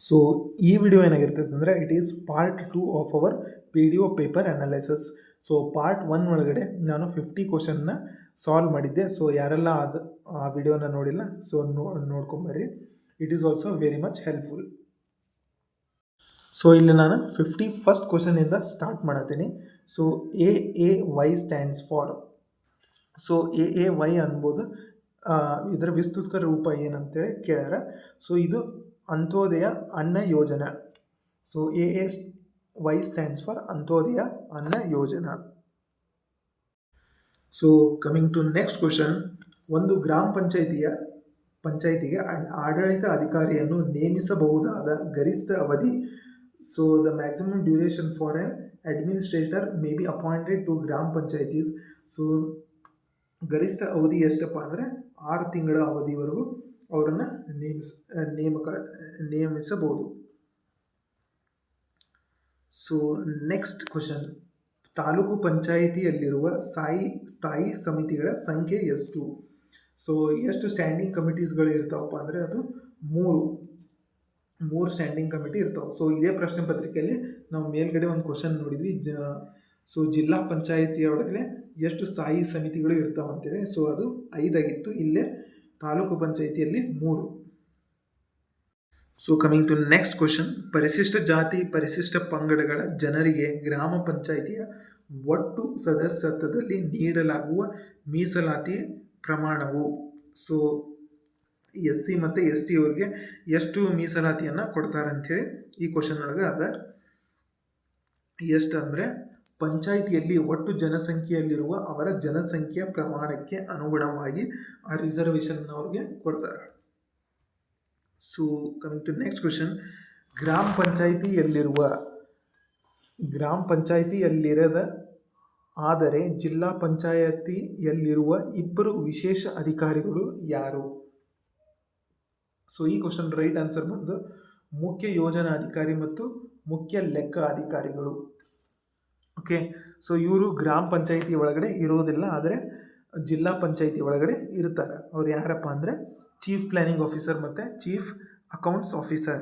So ಈ video ಏನಾಗಿರ್ತೈತೆ ಅಂದರೆ it is part two of our P D O paper analysis so part one ಒಳಗಡೆ ನಾನು fifty ಕ್ವಶನ್ನ ಸಾಲ್ವ್ ಮಾಡಿದ್ದೆ. ಸೊ ಯಾರೆಲ್ಲ ಅದು ಆ ವಿಡಿಯೋನ ನೋಡಿಲ್ಲ ಸೊ ನೋ ನೋಡ್ಕೊಂಬರ್ರಿ it is also very much helpful so ಇಲ್ಲಿ ನಾನು ಫಿಫ್ಟಿ ಫಸ್ಟ್ ಕ್ವಶನಿಂದ start ಮಾಡತ್ತೀನಿ so A A Y stands for so A A Y ಅನ್ಬೋದು ಇದರ ವಿಸ್ತೃತ ರೂಪ ಏನಂತೇಳಿ ಕೇಳ್ಯಾರ ಸೊ ಇದು Antyodaya Anna Yojana. So A S Y stands for Antyodaya Anna Yojana. So coming to next question ಒಂದು ಗ್ರಾಮ ಪಂಚಾಯಿತಿಯ, ಪಂಚಾಯಿತಿಗೆ ಆಡಳಿತ ಅಧಿಕಾರಿಯನ್ನು ನೇಮಿಸಬಹುದಾದ ಗರಿಷ್ಠ ಅವಧಿ. So the maximum duration for an administrator may be appointed to ಗ್ರಾಮ ಪಂಚಾಯಿತೀಸ್ ಸೊ ಗರಿಷ್ಠ ಅವಧಿ ಎಷ್ಟಪ್ಪ ಅಂದರೆ ಆರು ತಿಂಗಳ ಅವಧಿವರೆಗೂ. ಅವರನ್ನು ನೇಮಿಸ, ನೇಮಕ, ನೇಮಿಸಬಹುದು. ಸೊ ನೆಕ್ಸ್ಟ್ ಕ್ವಶನ್ ತಾಲೂಕು ಪಂಚಾಯಿತಿಯಲ್ಲಿರುವ ಸ್ಥಾಯಿ ಸ್ಥಾಯಿ ಸಮಿತಿಗಳ ಸಂಖ್ಯೆ ಎಷ್ಟು? ಸೊ ಎಷ್ಟು ಸ್ಟ್ಯಾಂಡಿಂಗ್ ಕಮಿಟೀಸ್ಗಳು ಇರ್ತಾವಪ್ಪ ಅಂದರೆ ಅದು ಮೂರು. ಮೂರು ಸ್ಟ್ಯಾಂಡಿಂಗ್ ಕಮಿಟಿ ಇರ್ತಾವೆ. ಸೊ ಇದೇ ಪ್ರಶ್ನೆ ಪತ್ರಿಕೆಯಲ್ಲಿ ನಾವು ಮೇಲ್ಗಡೆ ಒಂದು ಕ್ವಶನ್ ನೋಡಿದ್ವಿ. ಜ ಸೊ ಜಿಲ್ಲಾ ಪಂಚಾಯಿತಿಯೊಳಗಡೆ ಎಷ್ಟು ಸ್ಥಾಯಿ ಸಮಿತಿಗಳು ಇರ್ತಾವಂತೇಳಿ. ಸೊ ಅದು ಐದಾಗಿತ್ತು. ಇಲ್ಲೇ ತಾಲೂಕು ಪಂಚಾಯಿತಿಯಲ್ಲಿ ಮೂರು. So coming to next question ಪರಿಶಿಷ್ಟ ಜಾತಿ, ಪರಿಶಿಷ್ಟ ಪಂಗಡಗಳ ಜನರಿಗೆ ಗ್ರಾಮ ಪಂಚಾಯಿತಿಯ ಒಟ್ಟು ಸದಸ್ಯತ್ವದಲ್ಲಿ ನೀಡಲಾಗುವ ಮೀಸಲಾತಿ ಪ್ರಮಾಣವು. ಸೊ ಎಸ್ ಸಿ ಮತ್ತು ಎಸ್ ಟಿ ಅವ್ರಿಗೆ ಎಷ್ಟು ಮೀಸಲಾತಿಯನ್ನು ಕೊಡ್ತಾರೆ ಈ ಕ್ವಶನ್ ಒಳಗೆ ಅದ. ಎಷ್ಟು ಅಂದರೆ ಪಂಚಾಯಿತಿಯಲ್ಲಿ ಒಟ್ಟು ಜನಸಂಖ್ಯೆಯಲ್ಲಿರುವ ಅವರ ಜನಸಂಖ್ಯೆಯ ಪ್ರಮಾಣಕ್ಕೆ ಅನುಗುಣವಾಗಿ ಆ ರಿಸರ್ವೇಷನ್ ಅವ್ರಿಗೆ ಕೊಡ್ತಾರೆ. So coming to next question ಗ್ರಾಮ ಪಂಚಾಯಿತಿಯಲ್ಲಿರುವ, ಗ್ರಾಮ ಪಂಚಾಯಿತಿಯಲ್ಲಿರದ, ಆದರೆ ಜಿಲ್ಲಾ ಪಂಚಾಯತಿಯಲ್ಲಿರುವ ಇಬ್ಬರು ವಿಶೇಷ ಅಧಿಕಾರಿಗಳು ಯಾರು? ಸೊ ಈ ಕ್ವಶನ್ ರೈಟ್ ಆನ್ಸರ್ ಬಂದು ಮುಖ್ಯ ಯೋಜನಾ ಅಧಿಕಾರಿ ಮತ್ತು ಮುಖ್ಯ ಲೆಕ್ಕ ಅಧಿಕಾರಿಗಳು. ಓಕೆ ಸೊ ಇವರು ಗ್ರಾಮ ಪಂಚಾಯಿತಿ ಒಳಗಡೆ ಇರೋದಿಲ್ಲ, ಆದರೆ ಜಿಲ್ಲಾ ಪಂಚಾಯಿತಿ ಒಳಗಡೆ ಇರ್ತಾರೆ. ಅವ್ರು ಯಾರಪ್ಪ ಅಂದರೆ ಚೀಫ್ ಪ್ಲ್ಯಾನಿಂಗ್ ಆಫೀಸರ್ ಮತ್ತು chief accounts officer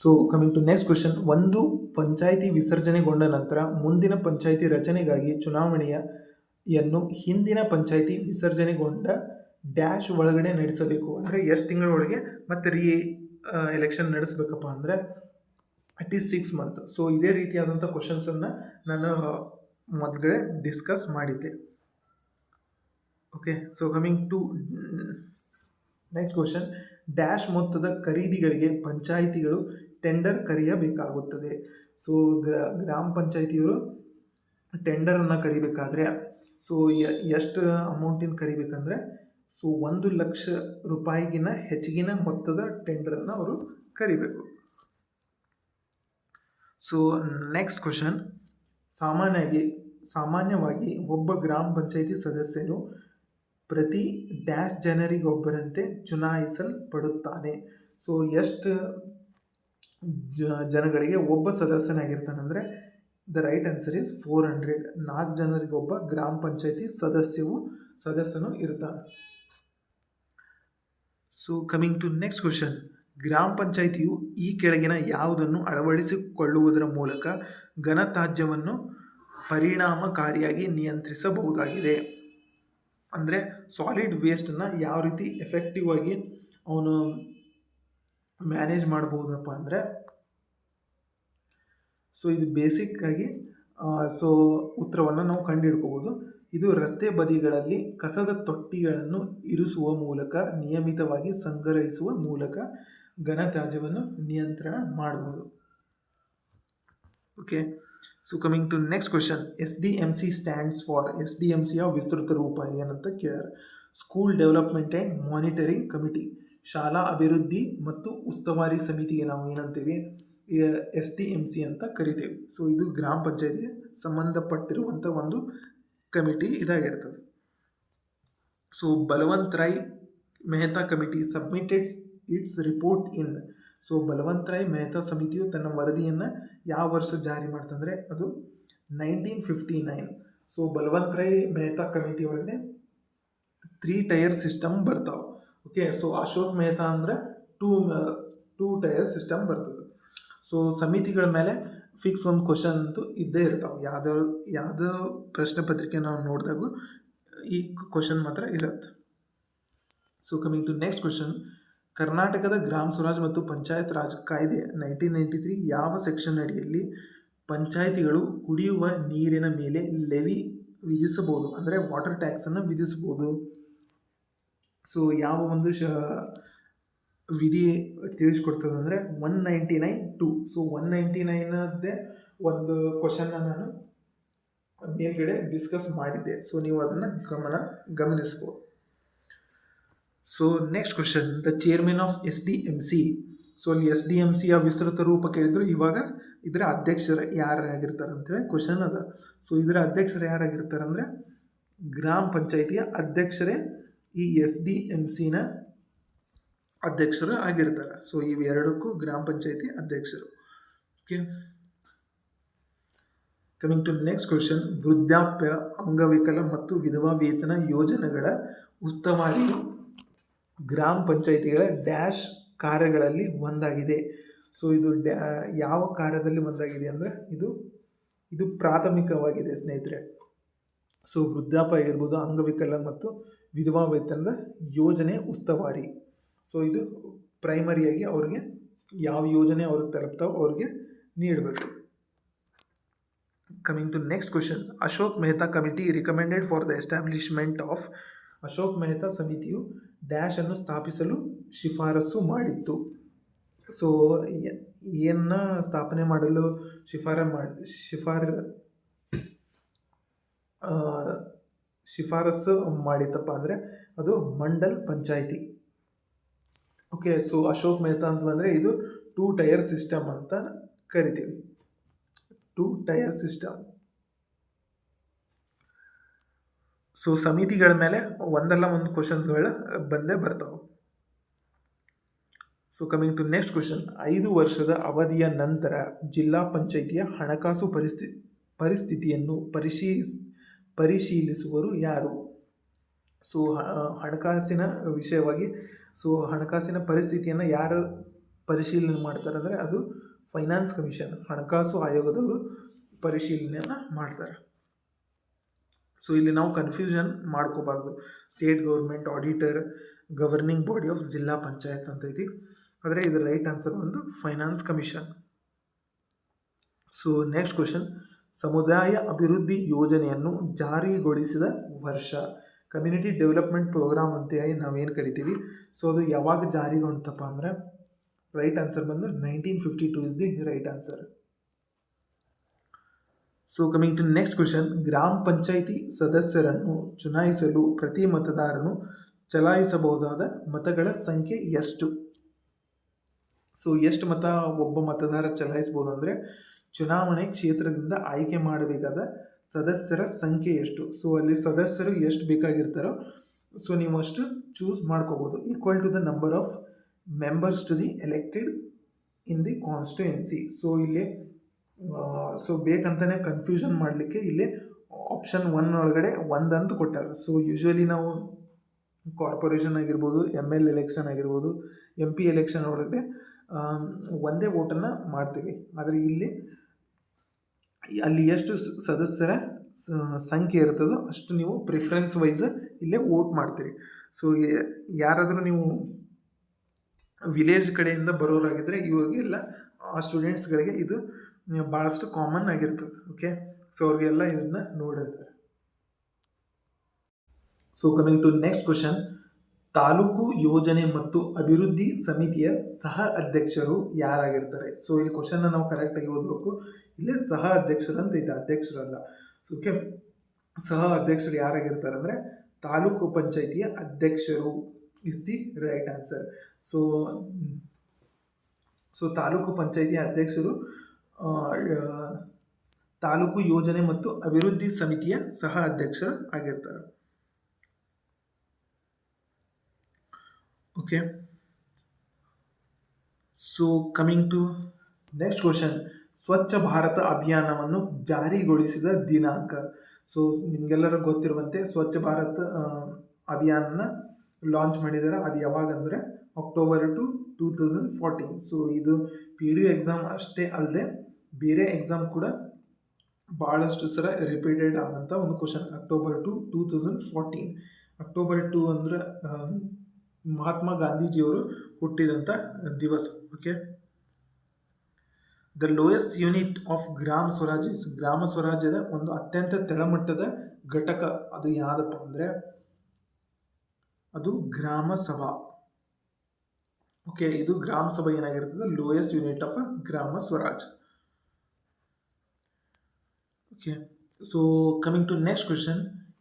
so coming to next question ಒಂದು ಪಂಚಾಯಿತಿ ವಿಸರ್ಜನೆಗೊಂಡ ನಂತರ ಮುಂದಿನ ಪಂಚಾಯಿತಿ ರಚನೆಗಾಗಿ ಚುನಾವಣೆಯನ್ನು ಹಿಂದಿನ ಪಂಚಾಯಿತಿ ವಿಸರ್ಜನೆಗೊಂಡ ಡ್ಯಾಶ್ ಒಳಗಡೆ ನಡೆಸಬೇಕು. ಅಂದರೆ ಎಷ್ಟು ತಿಂಗಳೊಳಗೆ ಮತ್ತೆ ರೀ ಎಲೆಕ್ಷನ್ ನಡೆಸಬೇಕಪ್ಪ ಅಂದರೆ it is six month so ಇದೇ ರೀತಿಯಾದಂಥ ಕ್ವಶನ್ಸನ್ನು ನಾನು ಮೊದಲೇ ಡಿಸ್ಕಸ್ ಮಾಡಿದ್ದೆ. Okay so coming to next question dash ಮೊತ್ತದ ಖರೀದಿಗಳಿಗೆ ಪಂಚಾಯಿತಿಗಳು ಟೆಂಡರ್ ಕರೆಯಬೇಕಾಗುತ್ತದೆ. ಸೊ ಗ್ರಾಮ ಪಂಚಾಯಿತಿಯವರು ಟೆಂಡರನ್ನು ಕರಿಬೇಕಾದ್ರೆ ಸೊ ಎಷ್ಟು ಅಮೌಂಟಿನ ಕರಿಬೇಕಂದ್ರೆ ಸೊ ಒಂದು ಲಕ್ಷ ರೂಪಾಯಿಗಿನ ಹೆಚ್ಚಿಗಿನ ಮೊತ್ತದ ಟೆಂಡರನ್ನು ಅವರು ಕರಿಬೇಕು. ಸೊ ನೆಕ್ಸ್ಟ್ ಕ್ವಶನ್ ಸಾಮಾನ್ಯವಾಗಿ ಸಾಮಾನ್ಯವಾಗಿ ಒಬ್ಬ ಗ್ರಾಮ ಪಂಚಾಯಿತಿ ಸದಸ್ಯನು ಪ್ರತಿ ಡ್ಯಾಶ್ ಜನರಿಗೊಬ್ಬರಂತೆ ಚುನಾಯಿಸಲ್ಪಡುತ್ತಾನೆ. ಸೊ ಎಷ್ಟು ಜನಗಳಿಗೆ ಒಬ್ಬ ಸದಸ್ಯನಾಗಿರ್ತಾನಂದರೆ the right answer is four hundred ನಾಲ್ಕು ಜನರಿಗೊಬ್ಬ ಗ್ರಾಮ ಪಂಚಾಯಿತಿ ಸದಸ್ಯವು, ಸದಸ್ಯನು ಇರ್ತಾನೆ. So coming to next question ಗ್ರಾಮ ಪಂಚಾಯಿತಿಯು ಈ ಕೆಳಗಿನ ಯಾವುದನ್ನು ಅಳವಡಿಸಿಕೊಳ್ಳುವುದರ ಮೂಲಕ ಘನತ್ಯಾಜ್ಯವನ್ನು ಪರಿಣಾಮಕಾರಿಯಾಗಿ ನಿಯಂತ್ರಿಸಬಹುದಾಗಿದೆ. ಅಂದರೆ ಸಾಲಿಡ್ ವೇಸ್ಟನ್ನು ಯಾವ ರೀತಿ ಎಫೆಕ್ಟಿವ್ ಆಗಿ ಅವನು ಮ್ಯಾನೇಜ್ ಮಾಡ್ಬೋದಪ್ಪ ಅಂದರೆ ಸೊ ಇದು ಬೇಸಿಕ್ ಆಗಿ ಸೊ ಉತ್ತರವನ್ನು ನಾವು ಕಂಡುಹಿಡ್ಕೋಬೋದು ಇದು ರಸ್ತೆ ಬದಿಗಳಲ್ಲಿ ಕಸದ ತೊಟ್ಟಿಗಳನ್ನು ಇರಿಸುವ ಮೂಲಕ, ನಿಯಮಿತವಾಗಿ ಸಂಗ್ರಹಿಸುವ ಮೂಲಕ ಘನತ್ಯಾಜ್ಯವನ್ನು ನಿಯಂತ್ರಣ ಮಾಡಬಹುದು okay so coming to next question S D M C stands for S D M ಸಿಯ ವಿಸ್ತೃತ ರೂಪ ಏನಂತ ಕೇಳ್ಯಾರ. School development and monitoring committee ಶಾಲಾ ಅಭಿವೃದ್ಧಿ ಮತ್ತು ಉಸ್ತುವಾರಿ ಸಮಿತಿಗೆ ನಾವು ಏನಂತೀವಿ? ಎಸ್ ಡಿ ಎಂ ಸಿ ಅಂತ ಕರಿತೇವೆ. ಸೊ ಇದು ಗ್ರಾಮ ಪಂಚಾಯತಿಗೆ ಸಂಬಂಧಪಟ್ಟಿರುವಂಥ ಒಂದು committee ಇದಾಗಿರ್ತದೆ. So Balwant Rai Mehta committee submitted its report in so Balwantrai Mehta ಸಮಿತಿಯು ತನ್ನ ವರದಿಯನ್ನು ಯಾವ ವರ್ಷ ಜಾರಿ ಮಾಡ್ತಂದರೆ ಅದು nineteen fifty nine so Balwantrai Mehta committee ಒಳಗೆ ತ್ರೀ ಟೈರ್ ಸಿಸ್ಟಮ್ ಬರ್ತಾವೆ. ಓಕೆ ಸೊ ಅಶೋಕ್ ಮೆಹ್ತಾ ಅಂದರೆ ಟೂ ಟೂ ಟೈರ್ ಸಿಸ್ಟಮ್ ಬರ್ತದೆ. ಸೊ ಸಮಿತಿಗಳ ಮೇಲೆ ಫಿಕ್ಸ್ ಒಂದು ಕ್ವಶನ್ ಅಂತೂ ಇದ್ದೇ ಇರ್ತಾವೆ. ಯಾವುದೋ ಯಾವುದೋ ಪ್ರಶ್ನೆ ಪತ್ರಿಕೆ ನಾವು ನೋಡಿದಾಗೂ ಈ ಕ್ವಶನ್ ಮಾತ್ರ ಇರುತ್ತೆ. So coming to next question ಕರ್ನಾಟಕದ ಗ್ರಾಮ ಸ್ವರಾಜ್ ಮತ್ತು ಪಂಚಾಯತ್ ರಾಜ್ ಕಾಯ್ದೆ ನೈನ್ಟೀನ್ ನೈಂಟಿ ತ್ರೀ ಯಾವ ಸೆಕ್ಷನ್ ಅಡಿಯಲ್ಲಿ ಪಂಚಾಯಿತಿಗಳು ಕುಡಿಯುವ ನೀರಿನ ಮೇಲೆ ಲೆವಿ ವಿಧಿಸಬಹುದು? ಅಂದರೆ ವಾಟರ್ ಟ್ಯಾಕ್ಸನ್ನು ವಿಧಿಸಬಹುದು. ಸೊ ಯಾವ ಒಂದು ಶ, ವಿಧಿ ತಿಳಿಸ್ಕೊಡ್ತದೆ ಅಂದರೆ one ninety nine two so one ninety ನೈನದ್ದೇ ಒಂದು ಕ್ವಶನ್ನ ನಾನು ಮೇಲ್ಗಡೆ ಡಿಸ್ಕಸ್ ಮಾಡಿದ್ದೆ. ಸೊ ನೀವು ಅದನ್ನು ಗಮನ, ಗಮನಿಸ್ಬೋದು. So next question the chairman of S D M C so ಅಲ್ಲಿ ಎಸ್ ಡಿ ಎಂ ಸಿಯ ವಿಸ್ತೃತ ರೂಪ ಕೇಳಿದ್ರು, ಇವಾಗ ಇದರ ಅಧ್ಯಕ್ಷರು ಯಾರಾಗಿರ್ತಾರೆ ಅಂತೇಳಿ ಕ್ವಶನ್ ಅದ. ಸೊ ಇದರ ಅಧ್ಯಕ್ಷರು ಯಾರಾಗಿರ್ತಾರೆ ಅಂದರೆ, ಗ್ರಾಮ ಪಂಚಾಯಿತಿಯ ಅಧ್ಯಕ್ಷರೇ ಈ ಎಸ್ ಡಿ ಎಂ ಸಿನ ಅಧ್ಯಕ್ಷರು ಆಗಿರ್ತಾರೆ. ಸೊ ಇವೆರಡಕ್ಕೂ ಗ್ರಾಮ ಪಂಚಾಯಿತಿ ಅಧ್ಯಕ್ಷರು. Okay coming to next question ವೃದ್ಧಾಪ್ಯ, ಅಂಗವಿಕಲ ಮತ್ತು ವಿಧವಾ ವೇತನ ಯೋಜನೆಗಳ ಉಸ್ತುವಾರಿಯು ಗ್ರಾಮ ಪಂಚಾಯಿತಿಗಳ ಡ್ಯಾಶ್ ಕಾರ್ಯಗಳಲ್ಲಿ ಒಂದಾಗಿದೆ. ಸೊ ಇದು ಡ್ಯಾ, ಯಾವ ಕಾರ್ಯದಲ್ಲಿ ಒಂದಾಗಿದೆ ಅಂದರೆ ಇದು ಇದು ಪ್ರಾಥಮಿಕವಾಗಿದೆ ಸ್ನೇಹಿತರೆ. ಸೊ ವೃದ್ಧಾಪ್ಯ ಆಗಿರ್ಬೋದು ಅಂಗವಿಕಲ ಮತ್ತು ವಿಧವಾ ವೇತನದ ಯೋಜನೆ ಉಸ್ತುವಾರಿ. ಸೊ ಇದು ಪ್ರೈಮರಿಯಾಗಿ ಅವ್ರಿಗೆ ಯಾವ ಯೋಜನೆ ಅವ್ರಿಗೆ ತಲುಪ್ತಾವೋ ಅವ್ರಿಗೆ ನೀಡಬೇಕು. Coming to next question Ashok Mehta committee recommended for the establishment of Ashok Mehta ಸಮಿತಿಯು ಡ್ಯಾಶ್ ಅನ್ನು ಸ್ಥಾಪಿಸಲು ಶಿಫಾರಸು ಮಾಡಿತ್ತು. ಸೊ ಏನ ಸ್ಥಾಪನೆ ಮಾಡಲು ಶಿಫಾರ ಮಾಡಿ ಶಿಫಾರ ಶಿಫಾರಸು ಮಾಡಿತ್ತಪ್ಪ ಅಂದರೆ ಅದು ಮಂಡಲ್ ಪಂಚಾಯಿತಿ. ಓಕೆ, ಸೊ ಅಶೋಕ್ ಮೆಹ್ತಾ ಅಂತ ಬಂದರೆ ಇದು ಟೂ ಟೈರ್ ಸಿಸ್ಟಮ್ ಅಂತ ಕರಿತೀವಿ. Two tier system. ಸೊ ಸಮಿತಿಗಳ ಮೇಲೆ ಒಂದಲ್ಲ ಒಂದು ಕ್ವಶನ್ಸ್ಗಳು ಬಂದೇ ಬರ್ತಾವೆ. So coming to next question ಐದು ವರ್ಷದ ಅವಧಿಯ ನಂತರ ಜಿಲ್ಲಾ ಪಂಚಾಯಿತಿಯ ಹಣಕಾಸು ಪರಿಸ್ಥಿತಿ ಪರಿಸ್ಥಿತಿಯನ್ನು ಪರಿಶೀಲಿಸ್ ಪರಿಶೀಲಿಸುವರು ಯಾರು? ಸೊ ಹಣಕಾಸಿನ ವಿಷಯವಾಗಿ ಸೊ ಹಣಕಾಸಿನ ಪರಿಸ್ಥಿತಿಯನ್ನು ಯಾರು ಪರಿಶೀಲನೆ ಮಾಡ್ತಾರೆ ಅಂದರೆ ಅದು ಫೈನಾನ್ಸ್ ಕಮಿಷನ್ ಹಣಕಾಸು ಆಯೋಗದವರು ಪರಿಶೀಲನೆಯನ್ನು ಮಾಡ್ತಾರೆ. ಸೊ ಇಲ್ಲಿ ನಾವು ಕನ್ಫ್ಯೂಷನ್ ಮಾಡ್ಕೋಬಾರ್ದು. State government auditor governing body of Zilla Panchayat ಅಂತ ಐತಿ. ಆದರೆ ಇದರ ರೈಟ್ ಆನ್ಸರ್ ಒಂದು finance commission so next question ಸಮುದಾಯ ಅಭಿವೃದ್ಧಿ ಯೋಜನೆಯನ್ನು ಜಾರಿಗೊಳಿಸಿದ ವರ್ಷ. ಕಮ್ಯುನಿಟಿ ಡೆವಲಪ್ಮೆಂಟ್ ಪ್ರೋಗ್ರಾಮ್ ಅಂತೇಳಿ ನಾವೇನು ಕರಿತೀವಿ? ಸೊ ಅದು ಯಾವಾಗ ಜಾರಿಗೊಂಡಪ್ಪ ಅಂದರೆ ರೈಟ್ ಆನ್ಸರ್ ಬಂದು nineteen fifty two is the right answer so coming to next question ಗ್ರಾಮ ಪಂಚಾಯಿತಿ ಸದಸ್ಯರನ್ನು ಚುನಾಯಿಸಲು ಪ್ರತಿ ಮತದಾರನು ಚಲಾಯಿಸಬಹುದಾದ ಮತಗಳ ಸಂಖ್ಯೆ ಎಷ್ಟು? ಸೊ ಎಷ್ಟು ಮತ ಒಬ್ಬ ಮತದಾರ ಚಲಾಯಿಸ್ಬೋದು ಅಂದರೆ ಚುನಾವಣೆ ಕ್ಷೇತ್ರದಿಂದ ಆಯ್ಕೆ ಮಾಡಬೇಕಾದ ಸದಸ್ಯರ ಸಂಖ್ಯೆ ಎಷ್ಟು? ಸೊ ಅಲ್ಲಿ ಸದಸ್ಯರು ಎಷ್ಟು ಬೇಕಾಗಿರ್ತಾರೋ ಸೊ ನೀವು ಅಷ್ಟು ಚೂಸ್ ಮಾಡ್ಕೋಬೋದು. Equal to the number of members to the elected in the constituency so ಇಲ್ಲಿ ಸೊ ಬೇಕಂತಲೇ ಕನ್ಫ್ಯೂಷನ್ ಮಾಡಲಿಕ್ಕೆ ಇಲ್ಲಿ ಆಪ್ಷನ್ ಒನ್ ಒಳಗಡೆ ಒಂದಂತ ಕೊಟ್ಟಾರೆ. ಸೊ ಯೂಶ್ವಲಿ ನಾವು ಕಾರ್ಪೊರೇಷನ್ ಆಗಿರ್ಬೋದು ಎಂ ಎಲ್ ಎಲೆಕ್ಷನ್ ಆಗಿರ್ಬೋದು ಎಂ ಪಿ ಎಲೆಕ್ಷನ್ ಒಳಗಡೆ ಒಂದೇ ವೋಟನ್ನು ಮಾಡ್ತೀವಿ. ಆದರೆ ಇಲ್ಲಿ, ಅಲ್ಲಿ ಎಷ್ಟು ಸದಸ್ಯರ ಸಂಖ್ಯೆ ಇರ್ತದೋ ಅಷ್ಟು ನೀವು ಪ್ರಿಫರೆನ್ಸ್ ವೈಸ್ ಇಲ್ಲೇ ವೋಟ್ ಮಾಡ್ತೀರಿ. ಸೊ ಯಾರಾದರೂ ನೀವು ವಿಲೇಜ್ ಕಡೆಯಿಂದ ಬರೋರಾಗಿದ್ದರೆ ಇವ್ರಿಗೆಲ್ಲ ಆ ಸ್ಟೂಡೆಂಟ್ಸ್ಗಳಿಗೆ ಇದು ಭಾಳಷ್ಟು ಕಾಮನ್ ಆಗಿರ್ತದೆ ಓಕೆ ಸೊ ಅವ್ರಿಗೆಲ್ಲ ಇದನ್ನು ನೋಡಿರ್ತಾರೆ. So coming to next question taluk ಯೋಜನೆ ಮತ್ತು ಅಭಿವೃದ್ಧಿ ಸಮಿತಿಯ ಸಹ ಅಧ್ಯಕ್ಷರು ಯಾರಾಗಿರ್ತಾರೆ? ಸೊ ಇಲ್ಲಿ ಕ್ವಶನ್ನ ನಾವು ಕರೆಕ್ಟಾಗಿ ಓದಬೇಕು. ಇಲ್ಲೇ ಸಹ ಅಧ್ಯಕ್ಷರು ಅಂತ ಇದೆ, ಅಧ್ಯಕ್ಷರಲ್ಲ. ಸೊ ಓಕೆ ಸಹ ಅಧ್ಯಕ್ಷರು ಯಾರಾಗಿರ್ತಾರೆ ಅಂದರೆ, ತಾಲೂಕು ಪಂಚಾಯಿತಿಯ ಅಧ್ಯಕ್ಷರು is the right answer so so taluk ಪಂಚಾಯಿತಿಯ ಅಧ್ಯಕ್ಷರು ತಾಲೂಕು ಯೋಜನೆ ಮತ್ತು ಅಭಿವೃದ್ಧಿ ಸಮಿತಿಯ ಸಹ ಅಧ್ಯಕ್ಷರು ಆಗಿರ್ತಾರೆ. Okay so coming to next question Swachh Bharat ಅಭಿಯಾನವನ್ನು ಜಾರಿಗೊಳಿಸಿದ ದಿನಾಂಕ. ಸೊ ನಿಮಗೆಲ್ಲರೂ ಗೊತ್ತಿರುವಂತೆ ಸ್ವಚ್ಛ ಭಾರತ ಅಭಿಯಾನನ ಲಾಂಚ್ ಮಾಡಿದ್ದಾರೆ ಅದು ಯಾವಾಗ ಅಂದರೆ October two two thousand fourteen so ಇದು ಪಿ ಡಿ ಎಕ್ಸಾಮ್ ಅಷ್ಟೇ ಅಲ್ಲದೆ ಬೇರೆ ಎಕ್ಸಾಮ್ ಕೂಡ ಭಾಳಷ್ಟು ಸಲ ರಿಪೀಟೆಡ್ ಆದಂಥ ಒಂದು question October two two thousand fourteen October two ಅಂದ್ರೆ ಮಹಾತ್ಮ ಗಾಂಧೀಜಿಯವರು ಹುಟ್ಟಿದಂಥ ದಿವಸ. Okay the lowest unit of gram swaraj is ಗ್ರಾಮ ಸ್ವರಾಜ್ಯದ ಒಂದು ಅತ್ಯಂತ ತಳಮಟ್ಟದ ಘಟಕ. ಅದು ಯಾವುದಪ್ಪ ಅಂದರೆ, ಅದು ಗ್ರಾಮ ಸಭಾ. ಓಕೆ ಇದು ಗ್ರಾಮ ಸಭಾ ಏನಾಗಿರ್ತದೆ? Lowest unit of gram swaraj okay so coming to next question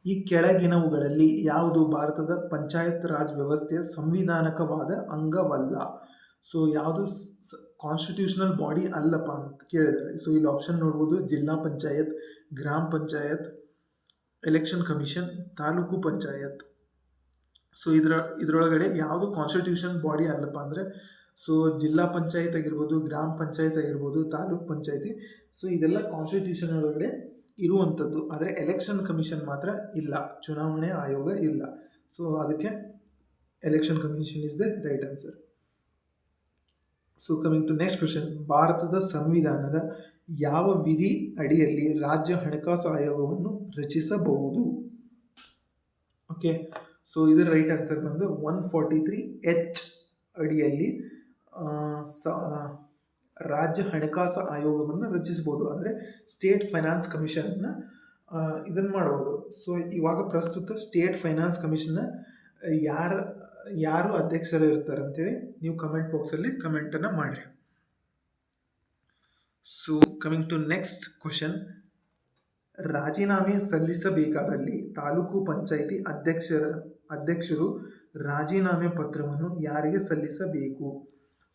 ಈ ಕೆಳಗಿನವುಗಳಲ್ಲಿ ಯಾವುದು ಭಾರತದ ಪಂಚಾಯತ್ ರಾಜ್ ವ್ಯವಸ್ಥೆಯ ಸಂವಿಧಾನಕವಾದ ಅಂಗವಲ್ಲ? ಸೊ ಯಾವುದು ಕಾನ್ಸ್ಟಿಟ್ಯೂಷನಲ್ ಬಾಡಿ ಅಲ್ಲಪ್ಪ ಅಂತ ಕೇಳಿದ್ದಾರೆ. ಸೊ ಇಲ್ಲಿ ಆಪ್ಷನ್ ನೋಡ್ಬೋದು, Zilla Panchayat, Gram Panchayat election commission taluk Panchayat. So ಇದರ, ಇದರೊಳಗಡೆ ಯಾವುದು ಕಾನ್ಸ್ಟಿಟ್ಯೂಷನ್ ಬಾಡಿ ಅಲ್ಲಪ್ಪ ಅಂದರೆ ಸೊ ಜಿಲ್ಲಾ ಪಂಚಾಯತ್ ಆಗಿರ್ಬೋದು, ಗ್ರಾಮ ಪಂಚಾಯತ್ ಆಗಿರ್ಬೋದು, ತಾಲೂಕ್ ಪಂಚಾಯತಿ ಸೊ ಇದೆಲ್ಲ ಕಾನ್ಸ್ಟಿಟ್ಯೂಷನ್ ಒಳಗಡೆ ಇರುವಂಥದ್ದು ಆದರೆ ಎಲೆಕ್ಷನ್ ಕಮಿಷನ್ ಮಾತ್ರ ಇಲ್ಲ. ಚುನಾವಣೆ ಆಯೋಗ ಇಲ್ಲ. ಸೊ ಅದಕ್ಕೆ election commission is the right answer so coming to next question ಭಾರತದ ಸಂವಿಧಾನದ ಯಾವ ವಿಧಿ ಅಡಿಯಲ್ಲಿ ರಾಜ್ಯ ಹಣಕಾಸು ಆಯೋಗವನ್ನು ರಚಿಸಬಹುದು? ಓಕೆ ಸೊ ಇದರ ರೈಟ್ ಆನ್ಸರ್ ಬಂದು ಒನ್ ಫಾರ್ಟಿ ತ್ರೀ ಎಚ್ ಅಡಿಯಲ್ಲಿ ರಾಜ್ಯ ಹಣಕಾಸು ಆಯೋಗವನ್ನು ರಚಿಸ್ಬೋದು ಅಂದರೆ ಸ್ಟೇಟ್ ಫೈನಾನ್ಸ್ ಕಮಿಷನ್ನ ಇದನ್ನು ಮಾಡ್ಬೋದು. ಸೊ ಇವಾಗ ಪ್ರಸ್ತುತ ಸ್ಟೇಟ್ ಫೈನಾನ್ಸ್ ಕಮಿಷನ್ನ ಯಾರು ಯಾರು ಅಧ್ಯಕ್ಷರು ಇರ್ತಾರೆ ಅಂತೇಳಿ ನೀವು ಕಮೆಂಟ್ ಬಾಕ್ಸಲ್ಲಿ ಕಮೆಂಟನ್ನು ಮಾಡಿರಿ. So coming to next question ರಾಜೀನಾಮೆ ಸಲ್ಲಿಸಬೇಕಾದಲ್ಲಿ ತಾಲೂಕು ಪಂಚಾಯಿತಿ ಅಧ್ಯಕ್ಷರ, ಅಧ್ಯಕ್ಷರು ರಾಜೀನಾಮೆ ಪತ್ರವನ್ನು ಯಾರಿಗೆ ಸಲ್ಲಿಸಬೇಕು?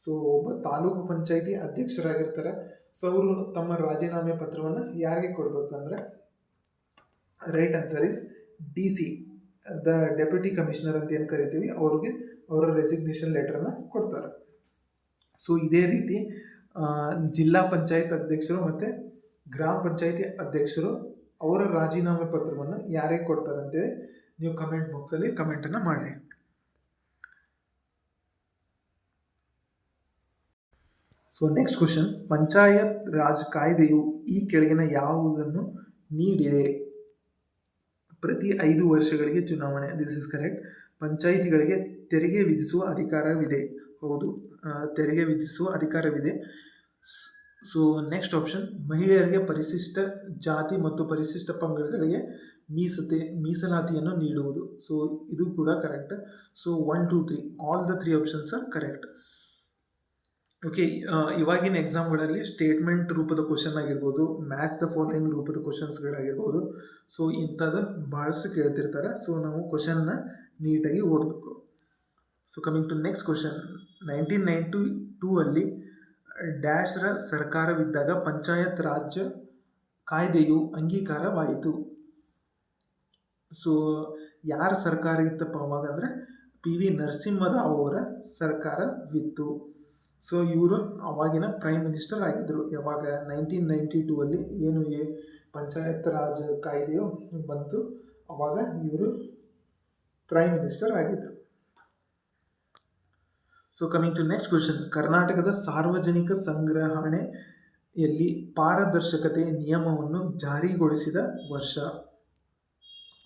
ಸೊ ಒಬ್ಬ ತಾಲೂಕು ಪಂಚಾಯಿತಿ ಅಧ್ಯಕ್ಷರಾಗಿರ್ತಾರೆ. ಸೊ ಅವರು ತಮ್ಮ ರಾಜೀನಾಮೆ ಪತ್ರವನ್ನು ಯಾರಿಗೆ ಕೊಡಬೇಕು ಅಂದರೆ right answer is D C, the deputy commissioner ಅಂತ ಏನು ಕರಿತೀವಿ, ಅವ್ರಿಗೆ ಅವರ ರೆಸಿಗ್ನೇಷನ್ ಲೆಟರ್ನ ಕೊಡ್ತಾರೆ. ಸೊ ಇದೇ ರೀತಿ ಜಿಲ್ಲಾ ಪಂಚಾಯತ್ ಅಧ್ಯಕ್ಷರು ಮತ್ತು ಗ್ರಾಮ ಪಂಚಾಯತಿ ಅಧ್ಯಕ್ಷರು ಅವರ ರಾಜೀನಾಮೆ ಪತ್ರವನ್ನು ಯಾರಿಗೆ ಕೊಡ್ತಾರೆ ಅಂತೇಳಿ ನೀವು ಕಮೆಂಟ್ ಬಾಕ್ಸಲ್ಲಿ ಕಮೆಂಟನ್ನು ಮಾಡಿರಿ so next question Panchayat Raj ಕಾಯ್ದೆಯು ಈ ಕೆಳಗಿನ ಯಾವುದನ್ನು ನೀಡಿದೆ? ಪ್ರತಿ ಐದು ವರ್ಷಗಳಿಗೆ ಚುನಾವಣೆ. ದಿಸ್ ಇಸ್ ಕರೆಕ್ಟ್ ಪಂಚಾಯಿತಿಗಳಿಗೆ ತೆರಿಗೆ ವಿಧಿಸುವ ಅಧಿಕಾರವಿದೆ. ಹೌದು. ತೆರಿಗೆ ವಿಧಿಸುವ ಅಧಿಕಾರವಿದೆ. ಸೊ ನೆಕ್ಸ್ಟ್ ಆಪ್ಷನ್ ಮಹಿಳೆಯರಿಗೆ ಪರಿಶಿಷ್ಟ ಜಾತಿ ಮತ್ತು ಪರಿಶಿಷ್ಟ ಪಂಗಡಗಳಿಗೆ ಮೀಸತೆ, ಮೀಸಲಾತಿಯನ್ನು ನೀಡುವುದು. ಸೊ ಇದು ಕೂಡ correct so one two three all the three options are correct okay ಇವಾಗಿನ ಎಕ್ಸಾಮ್ಗಳಲ್ಲಿ ಸ್ಟೇಟ್ಮೆಂಟ್ ರೂಪದ ಕ್ವಶನ್ ಆಗಿರ್ಬೋದು ಮ್ಯಾಚ್ ದ ಫಾಲೋಯಿಂಗ್ ರೂಪದ ಕ್ವಶನ್ಸ್ಗಳಾಗಿರ್ಬೋದು ಸೊ ಇಂಥದ್ದು ಭಾಳಷ್ಟು ಕೇಳ್ತಿರ್ತಾರೆ. ಸೊ ನಾವು ಕ್ವಶನ್ನ ನೀಟಾಗಿ ಓದಬೇಕು. So coming to next question nineteen ninety two ಅಲ್ಲಿ ಡ್ಯಾಶ್ರ ಸರ್ಕಾರವಿದ್ದಾಗ ಪಂಚಾಯತ್ ರಾಜ್ಯ ಕಾಯ್ದೆಯು ಅಂಗೀಕಾರವಾಯಿತು. ಸೊ ಯಾರ ಸರ್ಕಾರ ಇತ್ತಪ್ಪ ಅವಾಗ ಅಂದರೆ ಪಿ ವಿ ನರಸಿಂಹರಾವ್ ಅವರ ಸರ್ಕಾರವಿತ್ತು. ಸೊ ಇವರು ಅವಾಗಿನ ಪ್ರೈಮ್ ಮಿನಿಸ್ಟರ್ ಆಗಿದ್ದರು ಯಾವಾಗ? ನೈನ್ಟೀನ್ ನೈಂಟಿ ಟೂ ಅಲ್ಲಿ ಏನು ಪಂಚಾಯತ್ ರಾಜ್ ಕಾಯ್ದೆಯು ಬಂತು, ಅವಾಗ ಇವರು ಪ್ರೈಮ್ ಮಿನಿಸ್ಟರ್ ಆಗಿದ್ದರು so coming to next question ಕರ್ನಾಟಕದ ಸಾರ್ವಜನಿಕ ಸಂಗ್ರಹಣೆಯಲ್ಲಿ ಪಾರದರ್ಶಕತೆ ನಿಯಮವನ್ನು ಜಾರಿಗೊಳಿಸಿದ ವರ್ಷ.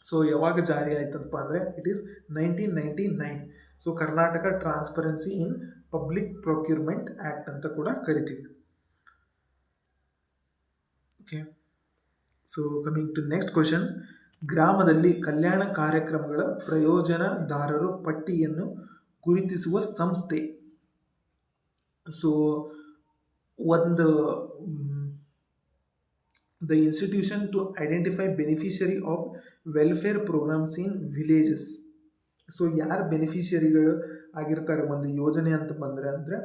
ಸೊ ಯಾವಾಗ ಜಾರಿ ಆಯ್ತಪ್ಪ ಅಂದರೆ it is nineteen ninety nine so Karnataka transparency in public procurement act ಅಂತ ಕೂಡ ಕರಿತೀವಿ. Okay so coming to next question ಗ್ರಾಮದಲ್ಲಿ ಕಲ್ಯಾಣ ಕಾರ್ಯಕ್ರಮಗಳ ಪ್ರಯೋಜನದಾರರು ಪಟ್ಟಿಯನ್ನು ಗುರುತಿಸುವ ಸಂಸ್ಥೆ. ಸೊ ಒಂದು the institution to identify beneficiary of welfare programs in villages so ಯಾರು ಬೆನಿಫಿಷರಿಗಳು ಆಗಿರ್ತಾರೆ ಒಂದು ಯೋಜನೆ ಅಂತ ಬಂದರೆ ಅಂದರೆ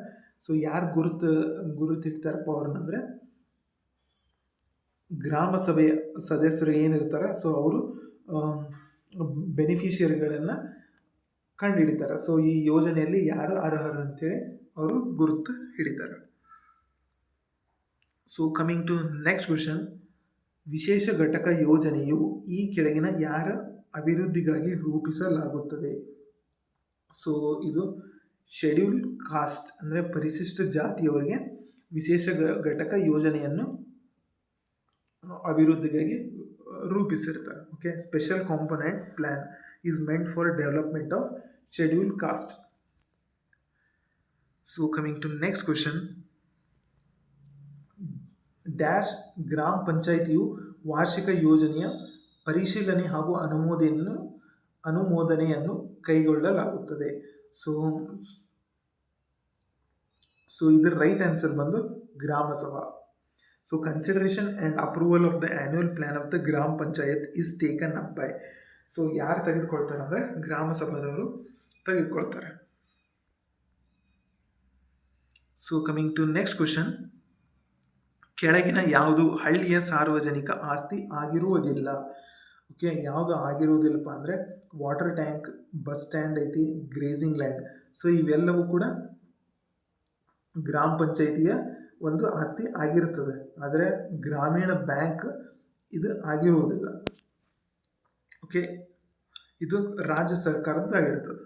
ಸೊ ಯಾರು ಗುರುತು, ಗುರುತಿಡ್ತಾರಪ್ಪ ಅವ್ರನ್ನಂದರೆ ಗ್ರಾಮ ಸಭೆಯ ಸದಸ್ಯರು ಏನಿರ್ತಾರೆ ಸೊ ಅವರು ಬೆನಿಫಿಷಿಯರಿಗಳನ್ನು ಕಂಡುಹಿಡಿತಾರೆ ಸೊ ಈ ಯೋಜನೆಯಲ್ಲಿ ಯಾರು ಅರ್ಹರು ಅಂತೇಳಿ ಅವರು ಗುರುತು ಹಿಡಿತಾರೆ. So coming to next question ವಿಶೇಷ ಘಟಕ ಯೋಜನೆಯು ಈ ಕೆಳಗಿನ ಯಾರ ಅಭಿವೃದ್ಧಿಗಾಗಿ ರೂಪಿಸಲಾಗುತ್ತದೆ? ಸೊ ಇದು ಶೆಡ್ಯೂಲ್ ಕಾಸ್ಟ್ ಅಂದರೆ ಪರಿಶಿಷ್ಟ ಜಾತಿಯವರಿಗೆ ವಿಶೇಷ ಘಟಕ ಯೋಜನೆಯನ್ನು ಅಭಿವೃದ್ಧಿಗಾಗಿ ರೂಪಿಸಿರ್ತಾರೆ okay special component plan is meant for development of schedule caste so coming to next question dash ಗ್ರಾಮ ಪಂಚಾಯಿತಿಯು ವಾರ್ಷಿಕ ಯೋಜನೆಯ ಪರಿಶೀಲನೆ ಹಾಗೂ ಅನುಮೋದನೆಯನ್ನು ಅನುಮೋದನೆಯನ್ನು ಕೈಗೊಳ್ಳಲಾಗುತ್ತದೆ. ಸೊ ಸೊ ಇದರ ರೈಟ್ ಆನ್ಸರ್ ಬಂದು gram sabha so consideration and approval of the annual plan of the gram panchayat is taken up by so ಯಾರು ತೆಗೆದುಕೊಳ್ತಾರೆ ಅಂದರೆ ಗ್ರಾಮ ಸಭಾದವರು ತೆಗೆದುಕೊಳ್ತಾರೆ. So coming to next question ಕೆಳಗಿನ ಯಾವುದು ಹಳ್ಳಿಯ ಸಾರ್ವಜನಿಕ ಆಸ್ತಿ ಆಗಿರುವುದಿಲ್ಲ. ಓಕೆ, ಯಾವುದು ಆಗಿರುವುದಿಲ್ಲಪ್ಪ ಅಂದರೆ ವಾಟರ್ ಟ್ಯಾಂಕ್ ಬಸ್ ಸ್ಟ್ಯಾಂಡ್ ಐತಿ ಗ್ರೇಸಿಂಗ್ ಲ್ಯಾಂಡ್ ಸೊ ಇವೆಲ್ಲವೂ ಕೂಡ ಗ್ರಾಮ ಪಂಚಾಯಿತಿಯ ಒಂದು ಆಸ್ತಿ ಆಗಿರ್ತದೆ. ಆದರೆ ಗ್ರಾಮೀಣ ಬ್ಯಾಂಕ್ ಇದು ಆಗಿರುವುದಿಲ್ಲ ಓಕೆ, ಇದು ರಾಜ್ಯ ಸರ್ಕಾರದ್ದಾಗಿರ್ತದೆ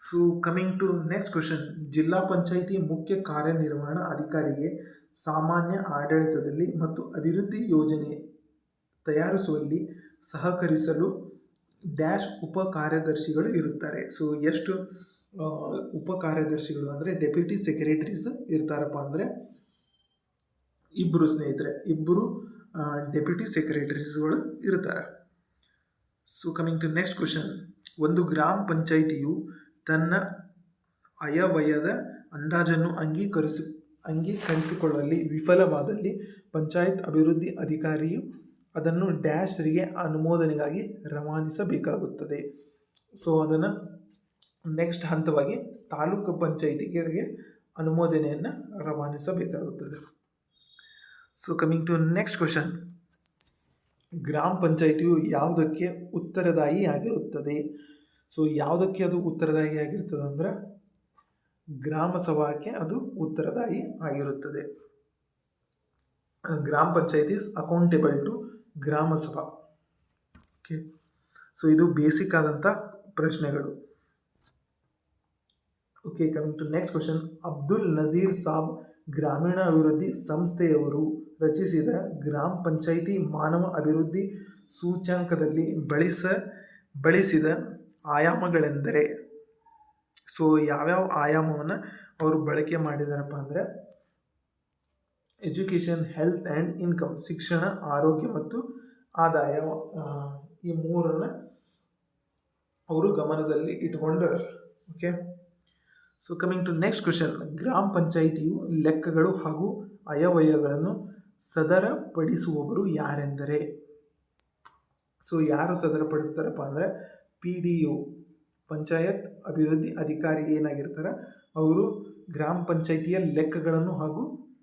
so coming to next question ಜಿಲ್ಲಾ ಪಂಚಾಯಿತಿ ಮುಖ್ಯ ಕಾರ್ಯನಿರ್ವಹಣಾ ಅಧಿಕಾರಿಗೆ ಸಾಮಾನ್ಯ ಆಡಳಿತದಲ್ಲಿ ಮತ್ತು ಅಭಿವೃದ್ಧಿ ಯೋಜನೆ ತಯಾರಿಸುವಲ್ಲಿ ಸಹಕರಿಸಲು ಡ್ಯಾಶ್ ಉಪ ಕಾರ್ಯದರ್ಶಿಗಳು ಇರುತ್ತಾರೆ. ಸೊ ಎಷ್ಟು ಉಪ ಕಾರ್ಯದರ್ಶಿಗಳು ಅಂದರೆ ಡೆಪ್ಯೂಟಿ ಸೆಕ್ರೆಟರೀಸ್ ಇರ್ತಾರಪ್ಪ ಅಂದರೆ ಇಬ್ಬರು ಸ್ನೇಹಿತರೆ ಇಬ್ಬರು ಡೆಪ್ಯೂಟಿ ಸೆಕ್ರೆಟರೀಸ್ಗಳು ಇರ್ತಾರೆ so coming to next question ಒಂದು ಗ್ರಾಮ ಪಂಚಾಯಿತಿಯು ತನ್ನ ಅಯವಯದ ಅಂದಾಜನ್ನು ಅಂಗೀಕರಿಸಿ, ಅಂಗೀಕರಿಸಿಕೊಳ್ಳಲು. ವಿಫಲವಾದಲ್ಲಿ ಪಂಚಾಯತ್ ಅಭಿವೃದ್ಧಿ ಅಧಿಕಾರಿಯು ಅದನ್ನು ಡ್ಯಾಶ್ರಿಗೆ ಅನುಮೋದನೆಗಾಗಿ ರವಾನಿಸಬೇಕಾಗುತ್ತದೆ. ಸೊ ಅದನ್ನು ನೆಕ್ಸ್ಟ್ ಹಂತವಾಗಿ ತಾಲೂಕು ಪಂಚಾಯಿತಿಗಳಿಗೆ ಅನುಮೋದನೆಯನ್ನು ರವಾನಿಸಬೇಕಾಗುತ್ತದೆ. So coming to next question ಗ್ರಾಮ ಪಂಚಾಯಿತಿಯು ಯಾವುದಕ್ಕೆ ಉತ್ತರದಾಯಿಯಾಗಿರುತ್ತದೆ ಸೊ ಯಾವುದಕ್ಕೆ ಅದು ಉತ್ತರದಾಯಿ ಆಗಿರ್ತದೆ ಅಂದರೆ, ಗ್ರಾಮ ಸಭಾಕ್ಕೆ ಅದು ಉತ್ತರದಾಯಿ ಆಗಿರುತ್ತದೆ. ಗ್ರಾಮ panchayat is accountable to gram sabha okay so ಇದು ಬೇಸಿಕ್ ಆದಂಥ ಪ್ರಶ್ನೆಗಳು. Okay coming to next question Abdul Nazir saab ಗ್ರಾಮೀಣ ಅಭಿವೃದ್ಧಿ ಸಂಸ್ಥೆಯವರು ರಚಿಸಿದ ಗ್ರಾಮ ಪಂಚಾಯಿತಿ ಮಾನವ ಅಭಿವೃದ್ಧಿ ಸೂಚ್ಯಾಂಕದಲ್ಲಿ ಬಳಸ, ಬಳಸಿದ ಆಯಾಮಗಳೆಂದರೆ? ಸೊ ಯಾವ್ಯಾವ ಆಯಾಮವನ್ನು ಅವರು ಬಳಕೆ ಮಾಡಿದಾರಪ್ಪ ಅಂದರೆ ಎಜುಕೇಷನ್ ಹೆಲ್ತ್ ಆ್ಯಂಡ್ ಇನ್ಕಮ್ ಶಿಕ್ಷಣ, ಆರೋಗ್ಯ ಮತ್ತು ಆದಾಯ ಈ ಮೂರನ್ನು ಅವರು ಗಮನದಲ್ಲಿ ಇಟ್ಕೊಂಡರು okay so coming to next question ಗ್ರಾಮ ಪಂಚಾಯಿತಿಯು ಲೆಕ್ಕಗಳು ಹಾಗೂ ಅಯವ್ಯಯಗಳನ್ನು ಸದರಪಡಿಸುವವರು ಯಾರೆಂದರೆ? ಸೊ ಯಾರು ಸದರಪಡಿಸ್ತಾರಪ್ಪ ಅಂದರೆ ಪಿ ಡಿ ಯು ಪಂಚಾಯತ್ ಅಭಿವೃದ್ಧಿ ಅಧಿಕಾರಿ ಏನಾಗಿರ್ತಾರೆ? ಅವರು ಗ್ರಾಮ ಪಂಚಾಯಿತಿಯ ಲೆಕ್ಕಗಳನ್ನು ಹಾಗೂ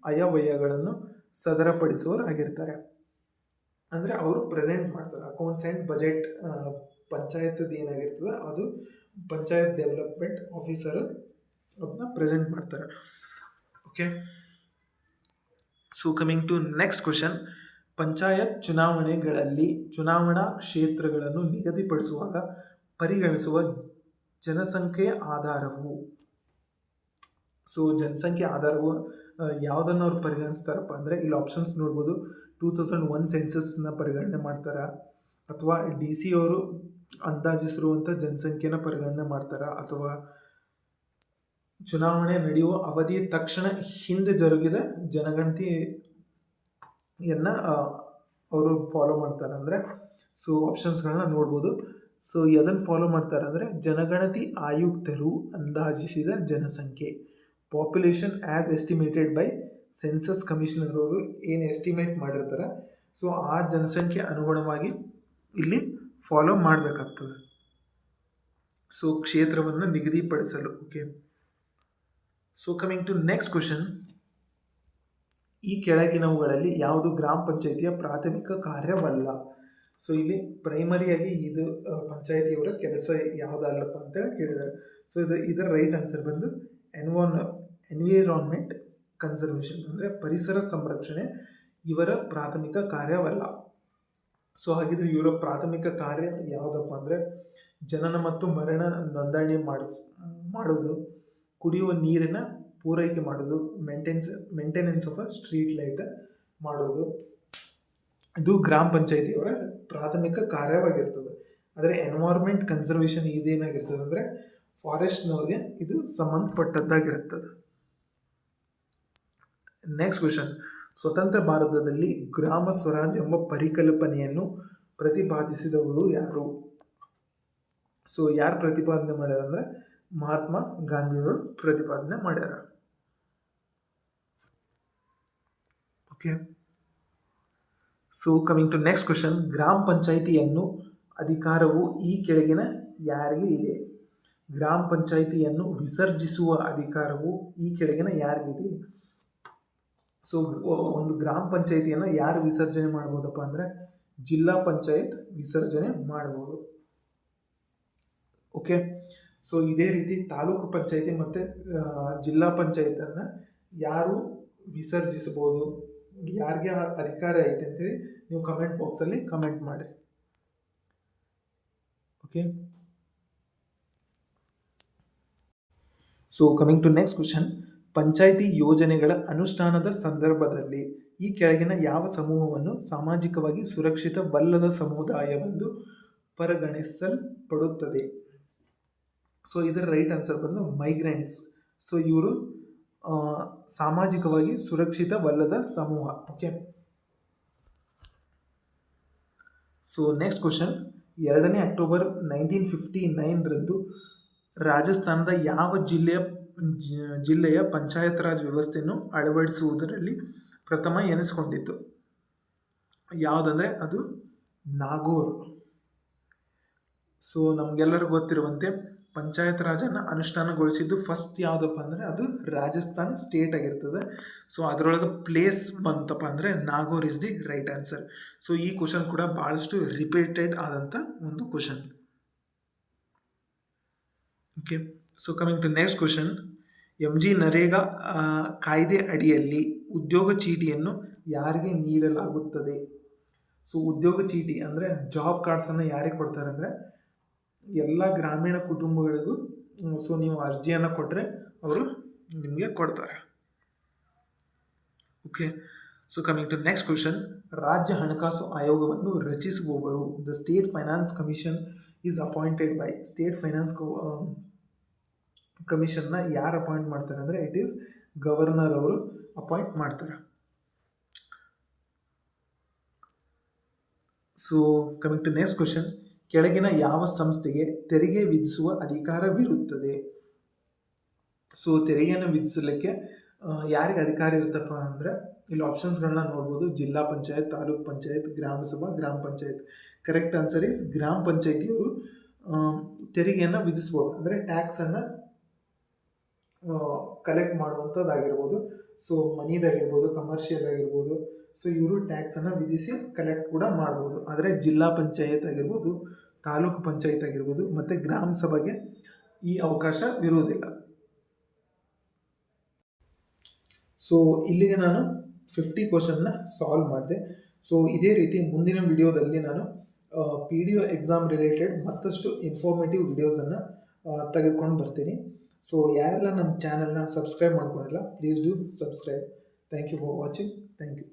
ಅಯವ್ಯಯಗಳನ್ನು ಸದರಪಡಿಸುವವರು ಆಗಿರ್ತಾರೆ. ಅಂದರೆ ಅವರು ಪ್ರೆಸೆಂಟ್ ಮಾಡ್ತಾರೆ. ಅಕೌಂಟ್ಸ್ ಆ್ಯಂಡ್ ಬಜೆಟ್ ಪಂಚಾಯತದ್ದು ಏನಾಗಿರ್ತದೆ, ಅದು ಪಂಚಾಯತ್ ಡೆವಲಪ್ಮೆಂಟ್ ಆಫೀಸರು ಅದನ್ನ ಪ್ರೆಸೆಂಟ್ ಮಾಡ್ತಾರೆ. Okay so coming to next question panchayat ಚುನಾವಣೆಗಳಲ್ಲಿ ಚುನಾವಣಾ ಕ್ಷೇತ್ರಗಳನ್ನು ನಿಗದಿಪಡಿಸುವಾಗ ಪರಿಗಣಿಸುವ ಜನಸಂಖ್ಯೆಯ ಆಧಾರವು. ಸೊ ಜನಸಂಖ್ಯೆ ಆಧಾರವು ಯಾವುದನ್ನು ಅವ್ರು ಪರಿಗಣಿಸ್ತಾರಪ್ಪ ಅಂದರೆ ಇಲ್ಲಿ ಆಪ್ಷನ್ಸ್ ನೋಡ್ಬೋದು. ಟೂ ತೌಸಂಡ್ ಒನ್ ಸೆನ್ಸಸ್ನ ಪರಿಗಣನೆ ಮಾಡ್ತಾರೆ. ಅಥವಾ ಡಿ ಸಿ ಅವರು ಅಂದಾಜಿಸಿರುವಂಥ ಜನಸಂಖ್ಯೆನ ಪರಿಗಣನೆ ಮಾಡ್ತಾರೆ. ಅಥವಾ ಚುನಾವಣೆ ನಡೆಯುವ ಅವಧಿಯ ತಕ್ಷಣ ಹಿಂದೆ ಜರುಗಿದ ಜನಗಣತಿಯನ್ನು ಅವರು ಫಾಲೋ ಮಾಡ್ತಾರೆ ಅಂದರೆ. ಸೊ ಆಪ್ಷನ್ಸ್ಗಳನ್ನ ನೋಡ್ಬೋದು. ಸೊ ಅದನ್ನು ಫಾಲೋ ಮಾಡ್ತಾರೆ ಅಂದರೆ ಜನಗಣತಿ ಆಯುಕ್ತರು ಅಂದಾಜಿಸಿದ ಜನಸಂಖ್ಯೆ. Population as estimated by census commissioner ಅವರು ಏನು ಎಸ್ಟಿಮೇಟ್ ಮಾಡಿರ್ತಾರೆ. ಸೊ ಆ ಜನಸಂಖ್ಯೆ ಅನುಗುಣವಾಗಿ ಇಲ್ಲಿ ಫಾಲೋ ಮಾಡಬೇಕಾಗ್ತದೆ. ಸೊ ಕ್ಷೇತ್ರವನ್ನು ನಿಗದಿಪಡಿಸಲು okay so coming to next question ಈ ಕೆಳಗಿನವುಗಳಲ್ಲಿ ಯಾವುದು ಗ್ರಾಮ ಪಂಚಾಯಿತಿಯ ಪ್ರಾಥಮಿಕ ಕಾರ್ಯವಲ್ಲ? ಸೊ ಇಲ್ಲಿ ಪ್ರೈಮರಿಯಾಗಿ ಇದು ಪಂಚಾಯತಿಯವರ ಕೆಲಸ ಯಾವುದಲ್ಲಪ್ಪ ಅಂತೇಳಿ ಕೇಳಿದ್ದಾರೆ. ಸೊ ಇದು, ಇದರ ರೈಟ್ ಆನ್ಸರ್ ಬಂದು ಎನ್ವಾನ್ ಎನ್ವಿರಾನ್ಮೆಂಟ್ ಕನ್ಸರ್ವೇಷನ್ ಅಂದರೆ ಪರಿಸರ ಸಂರಕ್ಷಣೆ ಇವರ ಪ್ರಾಥಮಿಕ ಕಾರ್ಯವಲ್ಲ. ಸೊ ಹಾಗಿದ್ರೆ ಇವರ ಪ್ರಾಥಮಿಕ ಕಾರ್ಯ ಯಾವುದಪ್ಪ ಅಂದರೆ ಜನನ ಮತ್ತು ಮರಣ ನೋಂದಣಿ ಮಾಡಿಸ್ ಮಾಡೋದು ಕುಡಿಯುವ ನೀರಿನ ಪೂರೈಕೆ ಮಾಡೋದು maintenance maintenance of a street light ಮಾಡೋದು ಇದು ಗ್ರಾಮ ಪಂಚಾಯತಿಯವರ ಪ್ರಾಥಮಿಕ ಕಾರ್ಯವಾಗಿರ್ತದೆ. ಆದರೆ ಎನ್ವೈರ್ಮೆಂಟ್ ಕನ್ಸರ್ವೇಷನ್ ಇದೇನಾಗಿರ್ತದೆ ಅಂದರೆ ಫಾರೆಸ್ಟ್ನವ್ರಿಗೆ ಇದು ಸಂಬಂಧಪಟ್ಟದ್ದಾಗಿರುತ್ತದೆ. ನೆಕ್ಸ್ಟ್ ಕ್ವೆಶನ್ ಸ್ವತಂತ್ರ ಭಾರತದಲ್ಲಿ ಗ್ರಾಮ ಸ್ವರಾಜ್ ಎಂಬ ಪರಿಕಲ್ಪನೆಯನ್ನು ಪ್ರತಿಪಾದಿಸಿದವರು ಯಾರು? ಸೊ ಯಾರು ಪ್ರತಿಪಾದನೆ ಮಾಡ್ಯಾರ ಅಂದರೆ ಮಹಾತ್ಮ ಗಾಂಧಿಯವರು ಪ್ರತಿಪಾದನೆ ಮಾಡ್ಯಾರ. Okay so coming to next question ಗ್ರಾಮ ಪಂಚಾಯಿತಿಯನ್ನು ಅಧಿಕಾರವು ಈ ಕೆಳಗಿನ ಯಾರಿಗೆ ಇದೆ? ಗ್ರಾಮ ಪಂಚಾಯಿತಿಯನ್ನು ವಿಸರ್ಜಿಸುವ ಅಧಿಕಾರವು ಈ ಕೆಳಗಿನ ಯಾರಿಗಿದೆ ಸೊ ಒಂದು ಗ್ರಾಮ ಪಂಚಾಯಿತಿಯನ್ನು ಯಾರು ವಿಸರ್ಜನೆ ಮಾಡ್ಬೋದಪ್ಪ ಅಂದರೆ ಜಿಲ್ಲಾ ಪಂಚಾಯತ್ ವಿಸರ್ಜನೆ ಮಾಡ್ಬೋದು. ಓಕೆ ಸೊ ಇದೇ ರೀತಿ ತಾಲೂಕು ಪಂಚಾಯಿತಿ ಮತ್ತು ಜಿಲ್ಲಾ ಪಂಚಾಯತನ್ನು ಯಾರು ವಿಸರ್ಜಿಸ್ಬೋದು? ಯಾರಿಗೆ ಅಧಿಕಾರ ಐತೆ ಅಂತೇಳಿ ನೀವು ಕಮೆಂಟ್ ಬಾಕ್ಸಲ್ಲಿ ಕಮೆಂಟ್ ಮಾಡಿ okay so coming to next question panchayat ಯೋಜನೆಗಳ ಅನುಷ್ಠಾನದ ಸಂದರ್ಭದಲ್ಲಿ ಈ ಕೆಳಗಿನ ಯಾವ ಸಮೂಹವನ್ನು ಸಾಮಾಜಿಕವಾಗಿ ಸುರಕ್ಷಿತವಲ್ಲದ ಸಮುದಾಯವೆಂದು ಪರಿಗಣಿಸಲ್ಪಡುತ್ತದೆ? ಸೊ ಇದರ ರೈಟ್ ಆನ್ಸರ್ ಬಂದು ಮೈಗ್ರೆಂಟ್ಸ್ ಸೊ ಇವರು ಸಾಮಾಜಿಕವಾಗಿ ಸುರಕ್ಷಿತವಲ್ಲದ ಸಮೂಹ. ಓಕೆ ಸೊ ನೆಕ್ಸ್ಟ್ ಕ್ವಶನ್ ಎರಡನೇ ಅಕ್ಟೋಬರ್ ನೈನ್ಟೀನ್ ಫಿಫ್ಟಿ ನೈನ್ರಂದು ರಾಜಸ್ಥಾನದ ಯಾವ ಜಿಲ್ಲೆಯ ಜಿಲ್ಲೆಯ ಪಂಚಾಯತ್ ರಾಜ್ ವ್ಯವಸ್ಥೆಯನ್ನು ಅಳವಡಿಸುವುದರಲ್ಲಿ ಪ್ರಥಮ ಎನಿಸಿಕೊಂಡಿತ್ತು. ಯಾವುದಂದರೆ ಅದು ನಾಗೋರ್. ಸೊ ನಮಗೆಲ್ಲರೂ ಗೊತ್ತಿರುವಂತೆ ಪಂಚಾಯತ್ ರಾಜನ್ನು ಅನುಷ್ಠಾನಗೊಳಿಸಿದ್ದು ಫಸ್ಟ್ ಯಾವುದಪ್ಪ ಅಂದರೆ ಅದು ರಾಜಸ್ಥಾನ್ ಸ್ಟೇಟ್ ಆಗಿರ್ತದೆ. ಸೊ ಅದರೊಳಗೆ ಪ್ಲೇಸ್ ಬಂತಪ್ಪ ಅಂದರೆ Nagaur is the right answer so ಈ ಕ್ವಶನ್ ಕೂಡ ಭಾಳಷ್ಟು ರಿಪೀಟೆಡ್ ಆದಂಥ ಒಂದು question okay so coming to next question M G NREGA ಕಾಯ್ದೆ ಅಡಿಯಲ್ಲಿ ಉದ್ಯೋಗ ಚೀಟಿಯನ್ನು ಯಾರಿಗೆ ನೀಡಲಾಗುತ್ತದೆ? ಸೊ ಉದ್ಯೋಗ ಚೀಟಿ ಅಂದರೆ ಜಾಬ್ ಕಾರ್ಡ್ಸನ್ನು ಯಾರಿಗೆ ಕೊಡ್ತಾರೆ ಅಂದರೆ ಎಲ್ಲ ಗ್ರಾಮೀಣ ಕುಟುಂಬಗಳಿಗೂ ಸೊ ನೀವು ಅರ್ಜಿಯನ್ನು ಕೊಟ್ಟರೆ ಅವರು ನಿಮಗೆ ಕೊಡ್ತಾರೆ. Okay so coming to next question ರಾಜ್ಯ ಹಣಕಾಸು ಆಯೋಗವನ್ನು ರಚಿಸುವವರು the state finance commission is appointed by state finance ಕಮಿಷನ್ನ ಯಾರು ಅಪಾಯಿಂಟ್ ಮಾಡ್ತಾರೆ ಅಂದರೆ ಇಟ್ ಈಸ್ ಗವರ್ನರ್ ಅವರು ಅಪಾಯಿಂಟ್ ಮಾಡ್ತಾರೆ. So coming to next question ಕೆಳಗಿನ ಯಾವ ಸಂಸ್ಥೆಗೆ ತೆರಿಗೆ ವಿಧಿಸುವ ಅಧಿಕಾರವಿರುತ್ತದೆ? ಸೊ ತೆರಿಗೆಯನ್ನು ವಿಧಿಸಲಿಕ್ಕೆ ಯಾರಿಗೆ ಅಧಿಕಾರ ಇರುತ್ತಪ್ಪ ಅಂದರೆ, ಇಲ್ಲಿ ಆಪ್ಷನ್ಸ್ಗಳನ್ನ ನೋಡ್ಬೋದು. ಜಿಲ್ಲಾ ಪಂಚಾಯತ್, ತಾಲೂಕ್ ಪಂಚಾಯತ್ ಗ್ರಾಮ ಸಭಾ ಗ್ರಾಮ ಪಂಚಾಯತ್. ಕರೆಕ್ಟ್ ಆನ್ಸರ್ ಈಸ್ ಗ್ರಾಮ ಪಂಚಾಯತಿಯವರು ತೆರಿಗೆಯನ್ನು ವಿಧಿಸ್ಬೋದು ಅಂದರೆ ಟ್ಯಾಕ್ಸನ್ನು ಕಲೆಕ್ಟ್ ಮಾಡುವಂಥದ್ದಾಗಿರ್ಬೋದು. ಸೊ ಮನಿದಾಗಿರ್ಬೋದು ಕಮರ್ಷಿಯಲ್ ಆಗಿರ್ಬೋದು ಸೊ ಇವರು ಟ್ಯಾಕ್ಸನ್ನು ವಿಧಿಸಿ ಕಲೆಕ್ಟ್ ಕೂಡ ಮಾಡ್ಬೋದು. ಆದರೆ ಜಿಲ್ಲಾ ಪಂಚಾಯತ್ ಆಗಿರ್ಬೋದು, ತಾಲೂಕು ಪಂಚಾಯತ್ ಆಗಿರ್ಬೋದು, ಮತ್ತು ಗ್ರಾಮ ಸಭೆಗೆ ಈ ಅವಕಾಶ ಇರುವುದಿಲ್ಲ. ಸೊ ಇಲ್ಲಿಗೆ ನಾನು ಫಿಫ್ಟಿ ಕ್ವಶನ್ನ ಸಾಲ್ವ್ ಮಾಡಿದೆ. ಸೊ ಇದೇ ರೀತಿ ಮುಂದಿನ ವಿಡಿಯೋದಲ್ಲಿ ನಾನು P D O exam related ಮತ್ತಷ್ಟು ಇನ್ಫಾರ್ಮೇಟಿವ್ ವಿಡಿಯೋಸನ್ನು ತೆಗೆದುಕೊಂಡು ಬರ್ತೀನಿ. ಸೊ ಯಾರೆಲ್ಲ ನಮ್ಮ ಚಾನಲ್ನ ಸಬ್ಸ್ಕ್ರೈಬ್ ಮಾಡ್ಕೊಂಡಿಲ್ಲ please do subscribe thank you for watching thank you